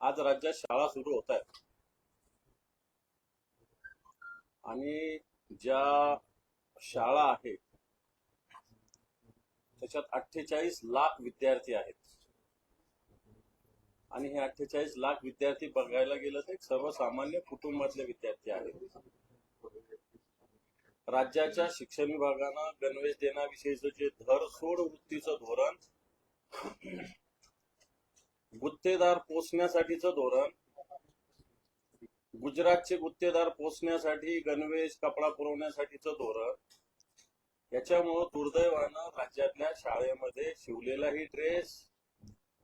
आज राज्यात शाळा सुरू होत आहेत. आणि ज्या शाळा आहेत त्याच्यात अठ्ठेचाळीस लाख विद्यार्थी आहेत. आणि हे अठ्ठेचाळीस लाख विद्यार्थी बघायला गेलं तर एक सर्वसामान्य कुटुंबातले विद्यार्थी आहेत. राज्याच्या शिक्षण विभागानं गणवेश देण्याविषयीचं जे धरसोड वृत्तीचं धोरण गुत्तेदार पोचण्यासाठीचं धोरण. गुजरातचे गुत्तेदार पोचण्यासाठी गणवेश कपडा पुरवण्यासाठीचं धोरण. याच्यामुळं दुर्दैवानं राज्यातल्या शाळेमध्ये शिवलेलाही ड्रेस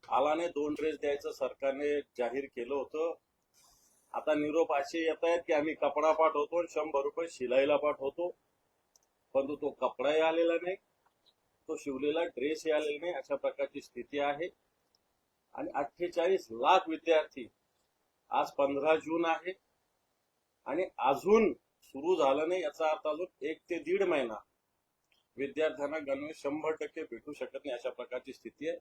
आलाने दोन ड्रेस द्यायचं सरकारने जाहीर केलं होतं. आता निरोप असे येत आहेत की आम्ही कपडा पाठवतो आणि शंभर रुपये शिलाईला पाठवतो. परंतु तो कपडाही आलेला नाही तो शिवलेला ड्रेसही आलेला नाही अशा प्रकारची स्थिती आहे. आणि अठ्ठेचाळीस लाख विद्यार्थी आज पंधरा जून आहे. आणि अजून सुरू झालं नाही याचा अर्थ अजून एक ते दीड महिना विद्यार्थ्यांना गणवेश शंभर टक्के भेटू शकत नाही अशा प्रकारची स्थिती आहे.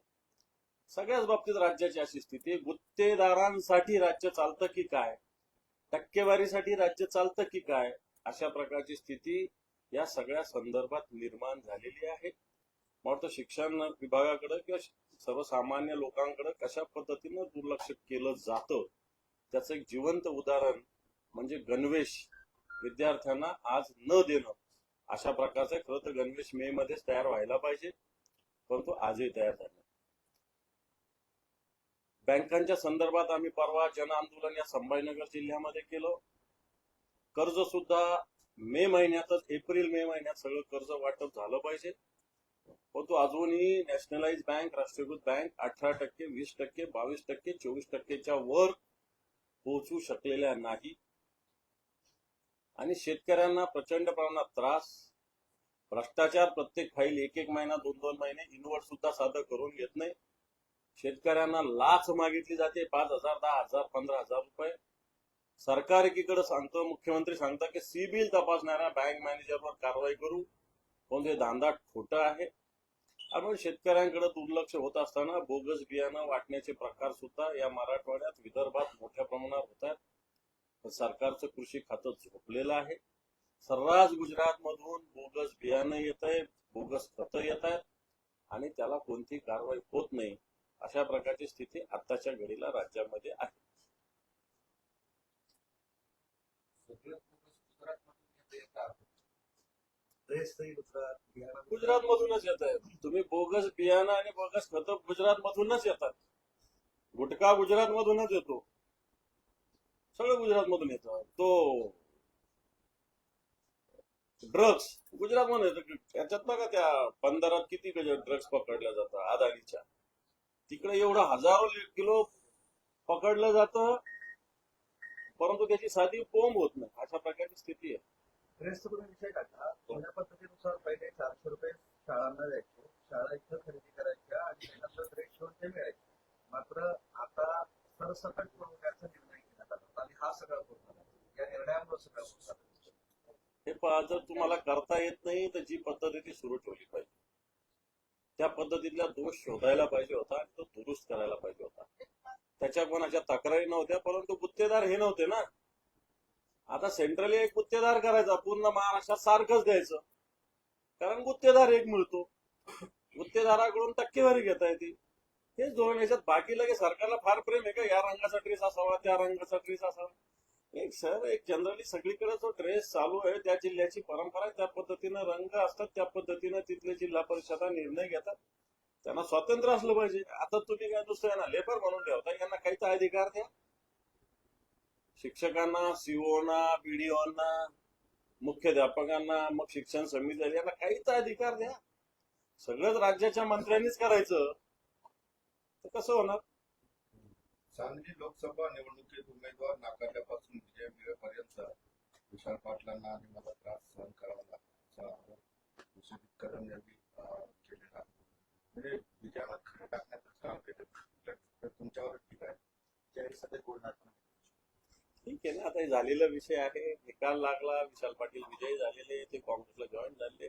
सगळ्याच बाबतीत राज्याची अशी स्थिती आहे. गुत्तेदारांसाठी राज्य चालतं की काय? टक्केवारीसाठी राज्य चालतं की काय? अशा प्रकारची स्थिती या सगळ्या संदर्भात निर्माण झालेली आहे. मला शिक्षण विभागाकडे किंवा सर्वसामान्य लोकांकडे कशा पद्धतीनं दुर्लक्ष केलं जातं त्याचं एक जिवंत उदाहरण म्हणजे गणवेश विद्यार्थ्यांना आज न देणं. अशा प्रकारचं खरं तर गणवेश मे मध्येच तयार व्हायला पाहिजे परंतु आजही तयार झाला बँकांच्या संदर्भात आम्ही परवा जन आंदोलन या संभाजीनगर जिल्ह्यामध्ये केलं. कर्ज सुद्धा मे महिन्यातच एप्रिल मे महिन्यात सगळं कर्ज वाटप झालं पाहिजे. हो, परंतु अजूनही नॅशनलाइज बँक राष्ट्रीयकृत बँक अठरा टक्के वीस टक्के बावीस टक्के चोवीस टक्केच्या वर पोहोचू शकलेल्या नाही. आणि शेतकऱ्यांना प्रचंड प्रमाणात त्रास भ्रष्टाचार प्रत्येक फाईल एक एक महिना दोन दोन महिने इनवर्ट सुद्धा सादर करून घेत नाही. शेतकऱ्यांना लाच मागितली जाते पाच हजार दहा हजार पंधरा हजार रुपये. सरकार एकीकडे सांगतं मुख्यमंत्री सांगतात की सीबील तपासणाऱ्या बँक मॅनेजरवर कारवाई करू. पण ते धांदा खोटं आहे आपण शेतकऱ्यांकडे दुर्लक्ष होत असताना बोगस बियाणं वाटण्याचे प्रकार सुद्धा या मराठवाड्यात विदर्भात मोठ्या प्रमाणात होत आहेत. सरकारचं कृषी खातं झोपलेलं आहे. सर्रास गुजरात मधून बोगस बियाणं येत आहे बोगस खतं येत आहेत आणि त्याला कोणती कारवाई होत नाही अशा प्रकारची स्थिती आताच्या घडीला राज्यामध्ये आहे. गुजरात मधूनच येत आहे तुम्ही बोगस बियाणं आणि बोगस खत गुजरात मधूनच येतात. गुटखा गुजरात मधूनच येतो. सगळं गुजरात मधून येतं. तो ड्रग्स गुजरात मधून येतो. याच्यात का त्या बंदरात किती ड्रग्स पकडल्या जातात आदानीच्या तिकडे एवढं हजारो किलो पकडलं जातं परंतु त्याची साधी बोंब होत नाही. अशा प्रकारची स्थिती आहे. ड्रेसचा तुम्ही विषय जुन्या पद्धतीनुसार पहिले चारशे रुपये शाळांना द्यायचे. शाळा इथं खरेदी करायच्या आणि नंतर ड्रेस शिवून ते मिळायचे. मात्र आता सरसकट पुरवण्याचा निर्णय घेण्यात आला आणि हा सगळा पूर्ण या निर्णयामुळे सगळं पूर्ण हे पहा जर तुम्हाला करता येत नाही तर जी पद्धत ती सुरू ठेवली पाहिजे. त्या पद्धतीतला दोष शोधायला पाहिजे होता आणि तो दुरुस्त करायला पाहिजे होता. त्याच्या कोणाच्या तक्रारी नव्हत्या परंतु गुत्तेदार हे नव्हते ना. आता सेंट्रली एक गुत्तेदार करायचा पूर्ण महाराष्ट्रात सारखंच द्यायचं कारण गुत्तेदार एक मिळतो. गुत्तेदाराकडून टक्केवारी घेता येते. हेच धोरण याच्यात बाकी लगेच सरकारला फार प्रेम आहे का? या रंगाचा ड्रेस असावा त्या रंगाचा ड्रेस असावा. एक सर एक जनरली सगळीकडे जो ड्रेस चालू आहे त्या जिल्ह्याची परंपरा आहे त्या पद्धतीनं रंग असतात त्या पद्धतीनं तिथले जिल्हा परिषदा निर्णय घेतात. त्यांना स्वातंत्र्य असलं पाहिजे. आता तुम्ही काय दुसऱ्यांना लेबर म्हणून ठेवता यांना काहीच अधिकार द्या. शिक्षकांना सीओना पीडीओना मुख्याध्यापकांना मग शिक्षण समिती यांना काहीच अधिकार द्या. सगळंच राज्याच्या मंत्र्यांनीच करायचं. तर कसं होणार? सांगली लोकसभा निवडणुकीत उमेदवार नाकारल्यापासून विजय मिळेपर्यंत विशाल पाटलांना आणि मला त्रास सहन करावा लागला कदम यांनी केलेला म्हणजे विजयाला खरं टाकण्याचं काम केलं तुमच्यावर ठीक आहे. ज्यावेळी सध्या बोलणार नाही. ठीक आहे ना. आता हे झालेला विषय आहे. निकाल लागला. विशाल पाटील विजयी झालेले. ते काँग्रेसला जॉईन झाले.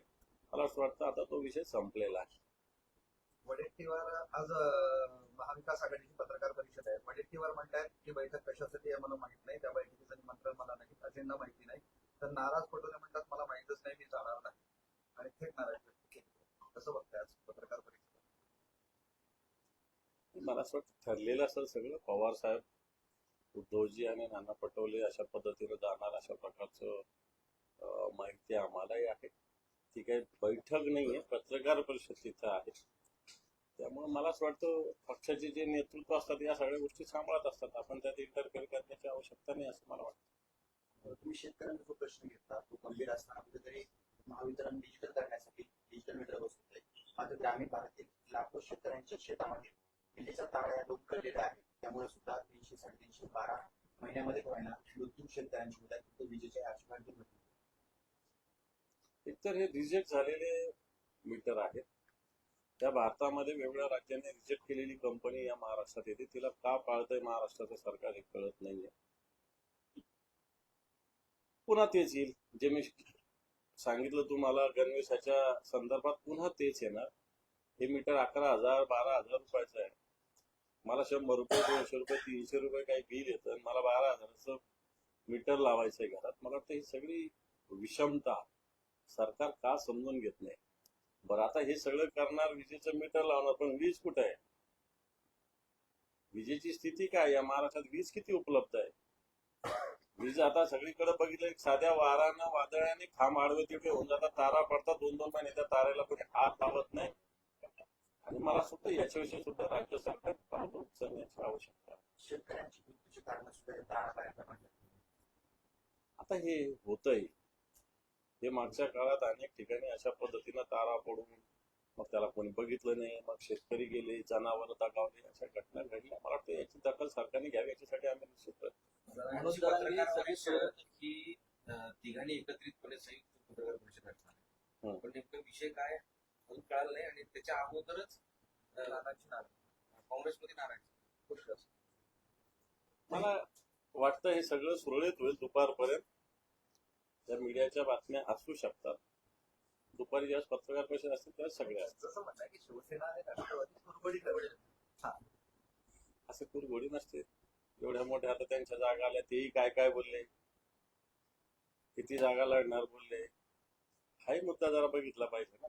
मला असं वाटतं आता तो विषय संपलेला आहे. वडेट्टीवार आज महाविकास आघाडीची पत्रकार परिषद आहे. वडेट्टीवार म्हणतात की बैठक कशासाठी आहे मला माहीत नाही. त्या बैठकीचं निमंत्रण मला नाही. अजेंडा माहिती नाही. तर नाराज पटोले म्हणतात मला माहितच नाही. मी जाणार नाही. आणि थेट नाराज. कसं बघताय आज पत्रकार परिषद? मला असं वाटतं ठरलेलं असं सगळं. पवार साहेब उद्धवजी आणि नाना पटोले अशा पद्धतीनं जाणार अशा प्रकारचं माहिती आम्हालाही आहे. ती काही बैठक नाही आहे पत्रकार परिषद तिथं आहे. त्यामुळे मला असं वाटतं पक्षाचे जे नेतृत्व असतात या सगळ्या गोष्टी सांभाळत असतात. आपण त्यात इंटरफेअर करण्याची आवश्यकता नाही असं मला वाटतं. तुम्ही शेतकऱ्यांचा जो प्रश्न घेतला तो गंभीर असताना कुठेतरी महावितरण डिजिटल करण्यासाठी डिजिटल मीटर बसवतंय मात्र ग्रामीण भागातील लाखो शेतकऱ्यांच्या शेतामध्ये विजेचा तारा लोक आहेत त्यामुळे सुद्धा तीनशे साडेतीनशे बारा महिन्यामध्ये होईना मृत्यू शेतकऱ्यांची होत विजेच्या आशीर्वाद एकतर हे रिजेक्ट झालेले मीटर आहेत. त्या भारतामध्ये वेगवेगळ्या राज्यांनी रिजेक्ट केलेली कंपनी या महाराष्ट्रात येते. तिला का पाळतंय महाराष्ट्राचं सरकार हे कळत नाहीये. पुन्हा तेच येईल. जे मी सांगितलं तुम्हाला गणवेशाच्या संदर्भात पुन्हा तेच येणार. हे मीटर अकरा हजार बारा हजार रुपयाचं आहे. मला शंभर रुपये दोनशे रुपये तीनशे रुपये काही बिल येतं मला बारा हजाराचं मीटर लावायचं आहे घरात. मला वाटतं ही सगळी विषमता सरकार का समजून घेत नाही? बरं आता हे सगळं करणार विजेचं मीटर लावणार पण वीज कुठे आहे? विजेची स्थिती काय? या महाराष्ट्रात वीज किती उपलब्ध आहे? वीज आता सगळीकडे बघितलं साध्या वारानं वादळाने खांब आडवे तिथे होऊन जातात तारा पडतात दोन दोन महिने त्या तारेला कोणी हात लावत नाही. आणि मला सुद्धा याच्याविषयी सुद्धा राज्य सरकार पावलं उचलण्याची आवश्यकता. शेतकऱ्यांची कारण सुद्धा पडल्या आता हे होतंय. हे मागच्या काळात अनेक ठिकाणी अशा पद्धतीनं तारा पडून मग त्याला कोणी बघितलं नाही. मग शेतकरी गेले जनावर दगावले अशा घटना घडल्या. मला वाटतं याची दखल सरकारने घ्यावी याच्यासाठी आम्ही निश्चित ही तिघांनी एकत्रितपणे संयुक्त पत्रकार परिषद. पण नेमकं विषय काय? अजून कळालं नाही आणि त्याच्या अगोदरच नाराज काँग्रेसमध्ये गोष्ट असते. मला वाटतं हे सगळं सुरळीत होईल दुपारपर्यंत. त्या मीडियाच्या बातम्या असू शकतात. दुपारी ज्यावेळेस पत्रकार परिषद असतील त्यावेळेस सगळ्या. जसं म्हणणं आहे की शिवसेना आणि राष्ट्रवादी कुरबडी करते असे कुरघोडी नसते. एवढ्या मोठ्या आता त्यांच्या जागा आल्या तेही काय काय बोलले. किती जागा लढणार बोलले. हाही मुद्दा जरा बघितला पाहिजे ना.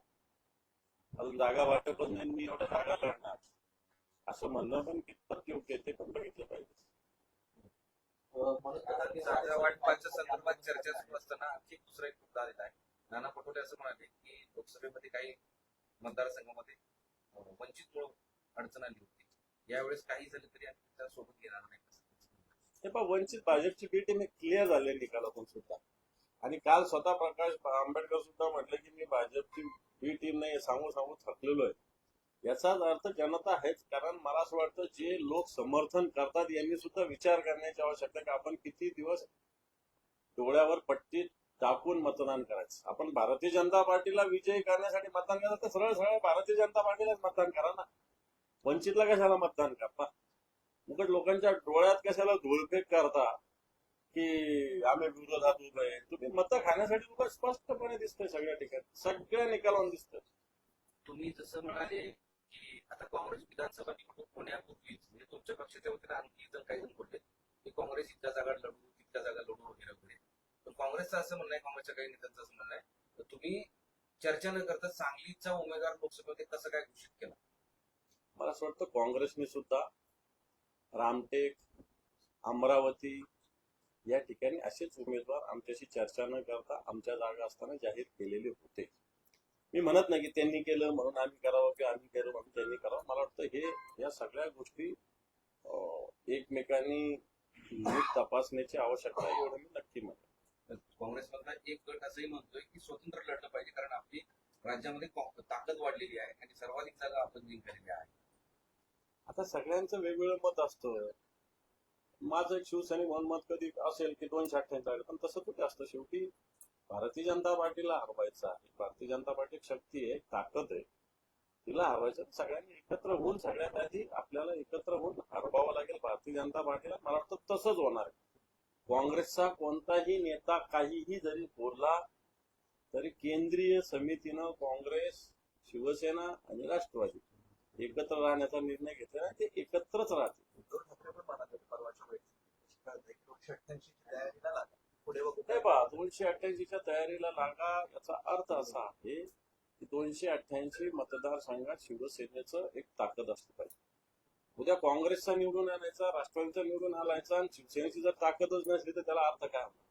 अजून जागा वाटपच नाही मी एवढ्या जागा लढणार. असं म्हणणं पण कितपत योग्य ते पण बघितलं पाहिजे. जागा वाटपाच्या संदर्भात चर्चा सुरू असताना आणखी दुसरा एक मुद्दा आलेला आहे. नाना पटोले असं म्हणाले की लोकसभेमध्ये काही मतदारसंघामध्ये वंचित अडचण आली होती. यावेळेस काही झालं तरी आम्ही सोबत घेणार नाही हे पण वंचित भाजपची बी टीम क्लिअर झाले निकालातून सुद्धा. आणि काल स्वतः प्रकाश आंबेडकर सुद्धा म्हटलं की मी भाजपची ही टीम नाही सांगून सांगून थकलेलो आहे. याचाच अर्थ जनता आहेच कारण मला असं वाटतं जे लोक समर्थन करतात यांनी सुद्धा विचार करण्याची आवश्यकता की आपण किती दिवस डोळ्यावर पट्टी टाकून मतदान करायचं? आपण भारतीय जनता पार्टीला विजयी करण्यासाठी मतदान करायचं तर सरळ सरळ भारतीय जनता पार्टीलाच मतदान करा ना. वंचितला कशाला मतदान करता? मुकट लोकांच्या डोळ्यात कशाला धुळफेक करता? की आम्ही विरोधात उभे आहे. तुम्ही मतं खाण्यासाठी उभं स्पष्टपणे दिसतंय सगळ्या ठिकाणी. सगळ्या निकालावर दिसतंय. तुम्ही जसं म्हणाले की आता काँग्रेस विधानसभा निवडणूक होण्यापूर्वीच म्हणजे तुमच्या पक्षाच्या वतीने आणखी जण काही जण बोलले की काँग्रेस इतक्या जागा लढू तितक्या जागा लढू वगैरे वगैरे. पण काँग्रेसचं असं म्हणणं आहे काँग्रेसच्या काही नेत्यांचं असं म्हणणं आहे. तर तुम्ही चर्चा न करता सांगलीचा उमेदवार लोकसभेमध्ये कसं काय घोषित केला? मला असं वाटतं काँग्रेसने सुद्धा रामटेक अमरावती या ठिकाणी असेच उमेदवार आमच्याशी चर्चा न करता आमच्या जागा असताना जाहीर केलेले होते. मी म्हणत नाही की त्यांनी केलं म्हणून आम्ही करावं की आम्ही केलं म्हणून त्यांनी करावं. मला वाटतं हे या सगळ्या गोष्टी एकमेकांनी नीट तपासण्याची आवश्यकता आहे एवढं मी नक्की म्हणतो काँग्रेसमधला एक गट असंही म्हणतोय की स्वतंत्र लढलं पाहिजे कारण आपली राज्यामध्ये ताकद वाढलेली आहे आणि सर्वाधिक जागा आपण जिंकलेल्या आहे. आता सगळ्यांचं वेगवेगळं मत असतं. माझं एक शिवसैनिक म्हणून मत कधी असेल की दोनशे अठ्ठ्याऐंशी पण तसं कुठे असतं? शेवटी भारतीय जनता पार्टीला हरवायचं आहे. भारतीय जनता पार्टी शक्ती आहे ताकद आहे. तिला हरवायचं सगळ्यांनी एकत्र होऊन सगळ्यात आधी आपल्याला एकत्र होऊन हरवावं लागेल भारतीय जनता पार्टीला. मला वाटतं तसंच होणार आहे. काँग्रेसचा कोणताही नेता काहीही जरी बोलला तरी केंद्रीय समितीनं काँग्रेस शिवसेना आणि राष्ट्रवादी एकत्र राहण्याचा निर्णय घेतला ते एकत्रच राहतील. नाही पहा दोनशे अठ्ठ्याऐंशीच्या तयारीला लागा याचा अर्थ असा आहे की दोनशे अठ्ठ्याऐंशी मतदारसंघात शिवसेनेचं एक ताकद असली पाहिजे. उद्या काँग्रेसचा निवडून आणायचा राष्ट्रवादीचा निवडून आणायचा आणि शिवसेनेची जर ताकदच नसली तर त्याला अर्थ काय होणार?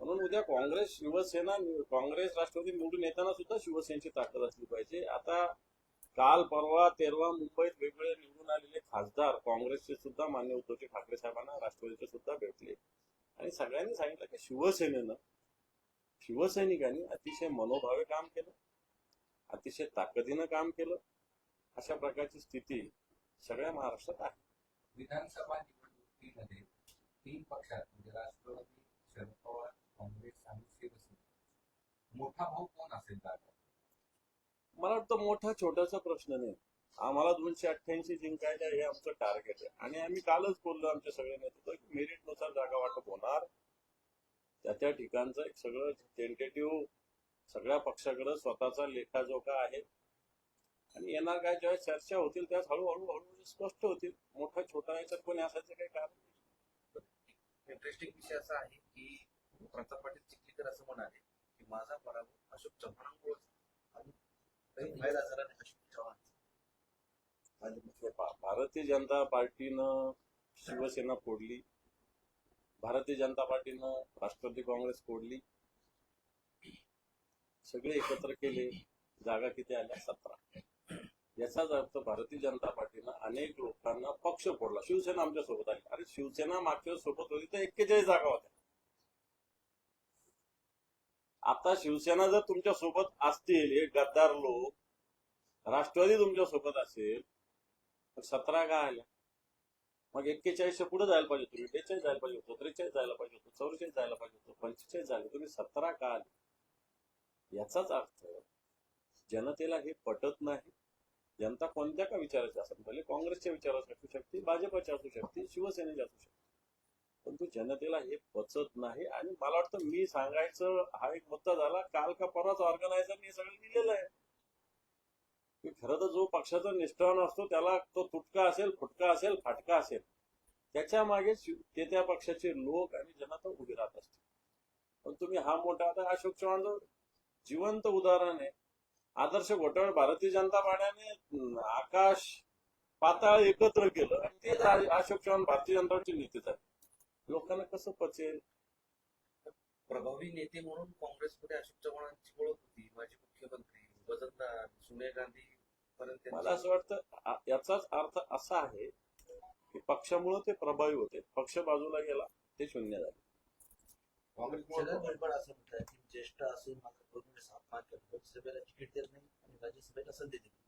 म्हणून उद्या काँग्रेस शिवसेना काँग्रेस राष्ट्रवादी निवडून येताना सुद्धा शिवसेनेची ताकद असली पाहिजे. आता काल परवा तेरवा मुंबईत वेगवेगळे निवडून आलेले खासदार काँग्रेसचे सुद्धा मान्य उद्धवजी ठाकरे साहेबांना राष्ट्रवादीचे सुद्धा भेटले. आणि सगळ्यांनी सांगितलं की शिवसेनेनं शिवसैनिकांनी अतिशय मनोभावे काम केलं अतिशय ताकदीनं काम केलं. अशा प्रकारची स्थिती सगळ्या महाराष्ट्रात आहे. विधानसभा निवडणुकीमध्ये तीन पक्षात म्हणजे राष्ट्रवादी शरद पवार काँग्रेस आणि शिवसेना मोठा भाऊ कोण असेल दादा मला वाटतं मोठा छोटासा प्रश्न नाही. आम्हाला दोनशे अठ्ठ्याऐंशी जिंकायचं हे आमचं टार्गेट आहे. आणि आम्ही कालच बोललो आमच्या सगळ्या की मेरिटनुसार जागा वाटप होणार. त्या त्या ठिकाणचं एक सगळं टेंटेटिव्ह सगळ्या पक्षाकडे स्वतःचा लेखाजोखा आहे. आणि येणार काय ज्यावेळेस चर्चा होतील त्याच हळूहळू हळूहळू स्पष्ट होतील. मोठा छोटा याच्यात कोणी असायचं काही कारण इंटरेस्टिंग विषय असा आहे की प्रताप पाटील चिखलीकर असं म्हणाले की माझा पराभव अशोक चव्हाणांमुळे आणि महिला जरांनी अशोक चव्हाण हे पहा, भारतीय जनता पार्टीनं शिवसेना फोडली. भारतीय जनता पार्टीनं राष्ट्रवादी काँग्रेस फोडली. सगळे एकत्र केले. जागा किती आल्या? सतरा. याचाच अर्थ भारतीय जनता पार्टीनं अनेक लोकांना पक्ष फोडला. शिवसेना आमच्यासोबत आली. अरे शिवसेना मागच्या सोबत होती तर एक्केचाळीस जागा होत्या. आता शिवसेना जर तुमच्यासोबत असतील हे गद्दार लोक राष्ट्रवादी तुमच्यासोबत असेल तर सतरा का आल्या? मग एक्केचाळीसच्या पुढे जायला पाहिजे तुम्ही बेचाळीस जायला पाहिजे होतो त्रेचाळीस जायला पाहिजे होतो चौवेचाळीस जायला पाहिजे होतो पंचेचाळीस झाले तुम्ही सतरा का आले याचाच अर्थ जनतेला हे पटत नाही. जनता कोणत्या का विचाराची असेल भले म्हणजे काँग्रेसच्या विचाराची असू शकते भाजपाची असू शकते शिवसेनेची असू शकते. परंतु जनतेला हे पचत नाही आणि मला वाटतं मी सांगायचं हा एक मुद्दा झाला काल का परवाच ऑर्गनायझरने हे सगळं लिहिलेलं आहे. की खरं तर जो पक्षाचा निष्ठावान असतो त्याला तो तुटका असेल फुटका असेल फाटका असेल. त्याच्यामागे ते त्या पक्षाचे लोक आणि जनता उभी राहत असते. पण तुम्ही हा मोठा आता अशोक चव्हाण जो जिवंत उदाहरण आहे आदर्श घोटाळ भारतीय जनता पार्टीने आकाश पाताळ एकत्र केलं आणि तेच अशोक चव्हाण भारतीय जनता पार्टीचे नेते झाले. लोकांना कसं पचेल? प्रभावी नेते म्हणून काँग्रेसमध्ये अशोक चव्हाणांची ओळख होती माजी मुख्यमंत्री वजनदार सोनिया गांधी पर्यंत मला असं वाटतं याचाच अर्थ असा आहे की पक्षामुळे ते प्रभावी होते. पक्ष बाजूला गेला ते शून्य झाले. काँग्रेसमुळे असं म्हणतात की ज्येष्ठ असून मात्र दोन वेळेस अपमान केला लोकसभेला तिकीट देत नाही आणि राज्यसभेला संधी देत नाही.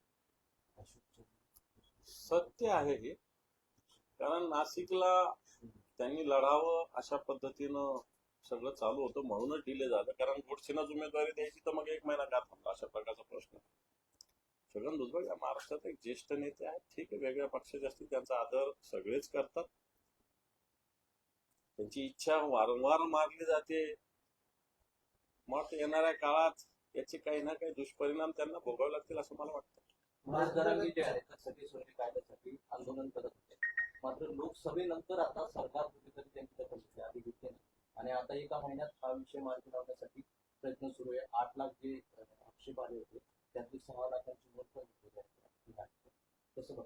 अशोक चव्हाण सत्य आहे हे. कारण नाशिकला त्यांनी लढावं अशा पद्धतीनं सगळं चालू होतं. म्हणूनच डिले झालं. कारण गोडसेनाच उमेदवारी द्यायची तर मग एक महिना का थांबला? अशा प्रकारचा प्रश्न. छगन भुजबळ या महाराष्ट्रात एक ज्येष्ठ नेते आहेत. ठीक आहे वेगळ्या पक्षाचे असतील. त्यांचा आदर सगळेच करतात. त्यांची इच्छा वारंवार मारली जाते. मग येणाऱ्या काळात याचे काही ना काही दुष्परिणाम त्यांना भोगावे लागतील असं मला वाटतं. आंदोलन करत होते. मात्र लोकसभेनंतर आता सरकार कुठेतरी त्यांची दखल आधी घेतली आणि आता एका महिन्यात हा विषय मार्गी लावण्यासाठी प्रयत्न सुरू आहे. आठ लाख जे आक्षेप आले होते त्यातली सहा लाखांची मत पण तसं बघ.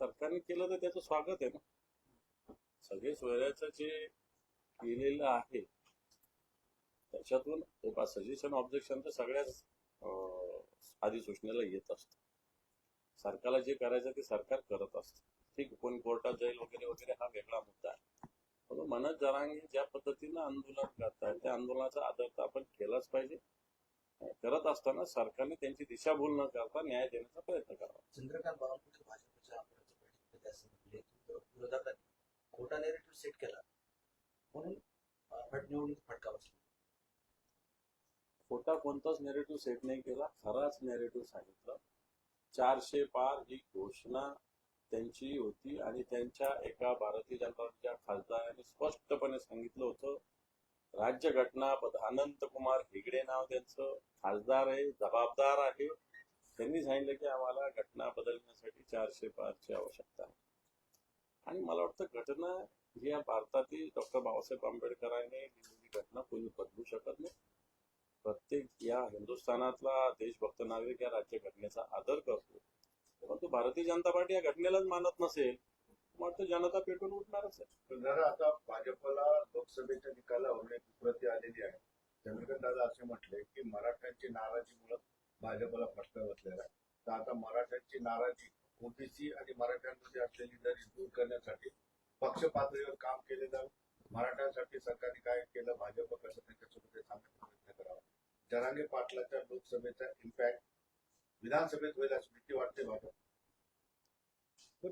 सरकारने केलं तर त्याचं स्वागत आहे ना. सगळे सोयऱ्याचं जे केलेलं आहे त्याच्यातून सजेशन ऑब्जेक्शन तर सगळ्याच अं, अधिसूचनेला येत असतं. सरकारला जे करायचं ते सरकार करत असतं. ठीक कोणी कोर्टात जाईल वगैरे वगैरे हा वेगळा मुद्दा आहे. पण मनोज जरांगे ज्या पद्धतीनं आंदोलन करतात त्या आंदोलनाचा आदर तर आपण केलाच पाहिजे. करत असताना सरकारने त्यांची दिशाभूल न करता न्याय देण्याचा प्रयत्न करावा. चंद्रकांत बावनकुळे भाजपच्या आमदारांच्या बैठकीमध्ये असं म्हटले की विरोधकांनी. खोटा नेरेटिव्ह सेट केला. म्हणून निवडणूक फटका बसला. खोटा कोणताच नेरेटिव्ह सेट नाही केला. खराच नेरेटिव्ह सांगितलं. चारशे पार ही घोषणा त्यांची होती आणि त्यांच्या एका भारतीय जनता पार्टीच्या खासदारांनी स्पष्टपणे सांगितलं होतं राज्य घटना अनंत कुमार हेगडे नाव त्यांचं खासदार आहे जबाबदार आहे. त्यांनी सांगितलं की आम्हाला घटना बदलण्यासाठी चारशे पारची आवश्यकता आहे. आणि मला वाटतं घटना ही या भारतातील डॉक्टर बाबासाहेब आंबेडकरांनी लिहिलेली घटना कोणी बदलू शकत नाही. प्रत्येक या हिंदुस्थानातला देशभक्त नागरिक या राज्यघटनेचा आदर करतो. परंतु भारतीय जनता पार्टी या घटनेलाच मानत नसेल मग वाटतं जनता पेटून उठणारच आहे. जरा आता भाजपला लोकसभेच्या निकालावर एक प्रती आलेली आहे. चंद्रकांत दादा असे म्हटले की मराठ्यांची नाराजी नाराजीमुळे भाजपला फटका बसलेला आहे. तर आता मराठ्यांची नाराजी ओबीसी आणि मराठ्यांमध्ये असलेली दरी दूर करण्यासाठी पक्ष पातळीवर काम केले जावं मराठ्यांसाठी सरकारने काय केलं भाजप कसं त्यांच्यासोबत ते सांगण्याचा प्रयत्न करावा जरांगे पाटलाच्या लोकसभेचा इम्पॅक्ट विधानसभेत होईल अशी भीती वाटते भाजप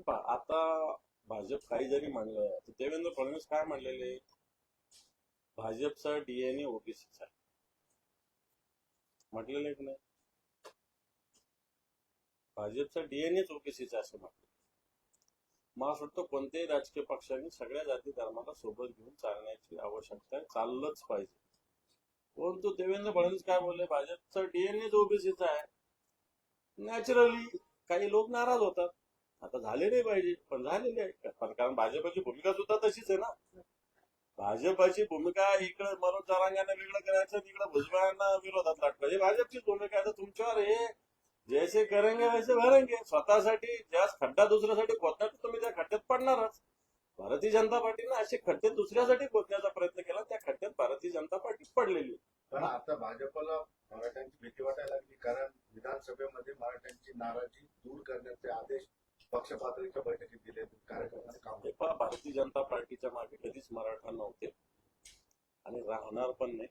आता भाजप काही जरी मांडलं तर देवेंद्र फडणवीस काय म्हणलेले भाजपचा डीएनए ओबीसीचा म्हटलेलं की नाही. भाजपचा डीएनएच ओबीसीचा असं म्हटलं. मला असं वाटतं कोणत्याही राजकीय पक्षाने सगळ्या जाती धर्माला सोबत घेऊन चालण्याची आवश्यकता चाललंच पाहिजे. परंतु देवेंद्र फडणवीस काय बोलले? भाजपचा डीएनएच ओबीसीचा आहे नॅचरली काही लोक नाराज होतात. आता झाले नाही पाहिजे पण झालेले आहे पण कारण भाजपची भूमिका सुद्धा तशीच आहे ना. भाजपची भूमिका इकडे मनोज जारांगांना वेगळं करायचं तिकडे भुजबळांना विरोधात लाटलं हे म्हणजे भाजपची भूमिका आहे. तर तुमच्यावर हे जैसे करेंगे वैसे भरेंगे. स्वतःसाठी ज्या खड्डा दुसऱ्यासाठी खोदणार तुम्ही त्या खड्ड्यात पडणारच. भारतीय जनता पार्टीने असे खड्डे दुसऱ्यासाठी खोदण्याचा प्रयत्न केला त्या खड्ड्यात भारतीय जनता पार्टी पडलेली पण आता भाजपला मराठ्यांची भीती वाटायला लागली कारण विधानसभेमध्ये मराठ्यांची नाराजी दूर करण्याचे आदेश पक्ष पातळीच्या बैठकीत दिले कार्यक्रमाने काम भारतीय जनता पार्टीच्या मागे कधीच मराठा नव्हते. आणि राहणार पण नाही.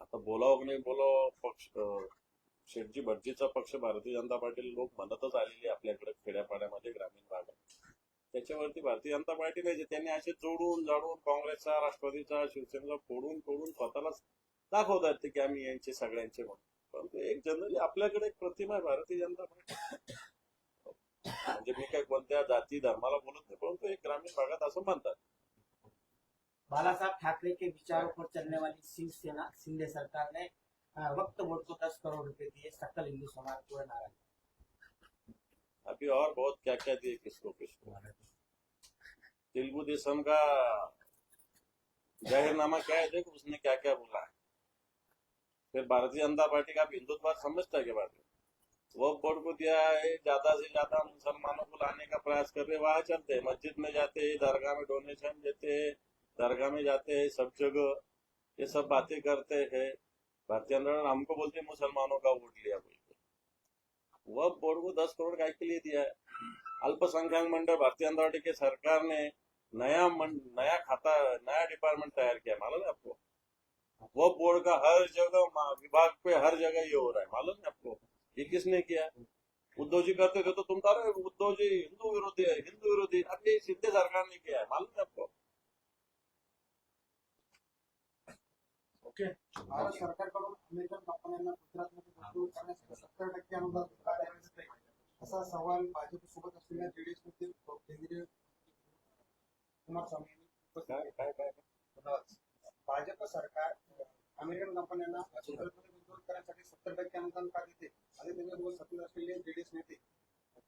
आता बोलावं नाही बोलावं पक्ष शेटजी भटजीचा पक्ष भारतीय जनता पार्टी लोक म्हणतच आलेले आपल्याकडे खेड्यापाड्यामध्ये ग्रामीण भागात. त्याच्यावरती भारतीय जनता पार्टी नाही त्यांनी असे जोडून जाडून काँग्रेसचा राष्ट्रवादीचा शिवसेनेचा फोडून फोडून स्वतःला दाखवतात ते की आम्ही यांचे सगळ्यांचे म्हणून. परंतु एक जनरली आपल्याकडे एक प्रतिमा आहे भारतीय जनता पार्टी. म्हणजे मी काय कोणत्या जाती धर्माला बोलत नाही परंतु एक ग्रामीण भागात असं म्हणतात. बालासाहेब ठाकरे के विचारों पर चलने वाली शिवसेना शिंदे सरकार ने वक्त बोर्ड को दस करोड़ रुपए दिए सकल हिंदू समाज को नाराज. अभी और बहुत क्या क्या दिए किसको किसको? तेलुगु देशम का जाहिरनामा क्या है? देखो, उसने क्या क्या बोला है। फिर भारतीय जनता पार्टी का हिंदुत्व समझता है क्या बात वो बोर्ड को दिया है, ज़्यादा से ज़्यादा मुसलमानों को लाने का प्रयास कर रहे वहाँ चलते हैं, मस्जिद में जाते हैं, दरगाह में डोनेशन देते हैं, दरगाह में जाते हैं, सब जगह ये सब बातें करते हैं। भारतीय आंदोलन हमको बोलते मुसलमानों का वोट लिया बोल के वह बोर्ड को दस करोड़ काय के लिए दिया है। अल्पसंख्यक मंडल भारतीय जनता पार्टी के सरकार ने नया मन, नया खाता नया डिपार्टमेंट तैयार किया मालूम है आपको? वो बोर्ड का हर जगह विभाग पे हर जगह ये हो रहा है मालूम है आपको? ये किसने किया? उद्धव जी करते थे तो तुम कह रहे हो, उद्धव जी हिंदू विरोधी है हिंदू विरोधी अब ये सीधे सरकार ने किया है मालूम है आपको? ओके भारत सरकारकडून अमेरिकन कंपन्यांना गुजरातमध्ये गुंतवणूक करण्यासाठी सत्तर टक्के अनुदान द्यावे असा सवाल भाजपसोबत असलेल्या जेडीएस केंद्रीय. भाजप सरकार अमेरिकन कंपन्यांना गुजरातमध्ये गुंतवणूक करण्यासाठी सत्तर टक्के अनुदान का देते? आणि त्याच्यासोबत सत्तेत असलेले जेडीएस नेते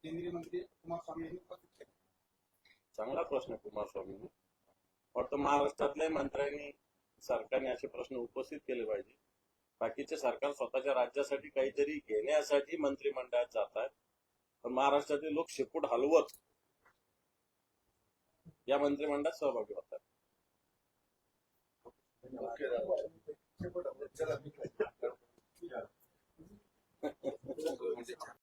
केंद्रीय मंत्री कुमारस्वामी यांनी उपस्थित केले. चांगला प्रश्न कुमारस्वामींनी वाटतं महाराष्ट्रातल्या मंत्र्यांनी सरकारने असे प्रश्न उपस्थित केले पाहिजे. बाकीचे सरकार स्वतःच्या राज्यासाठी काहीतरी घेण्यासाठी मंत्रिमंडळात जात आहेत पण महाराष्ट्राचे लोक शेपूट हलवत या मंत्रिमंडळात सहभागी होतात. Okay,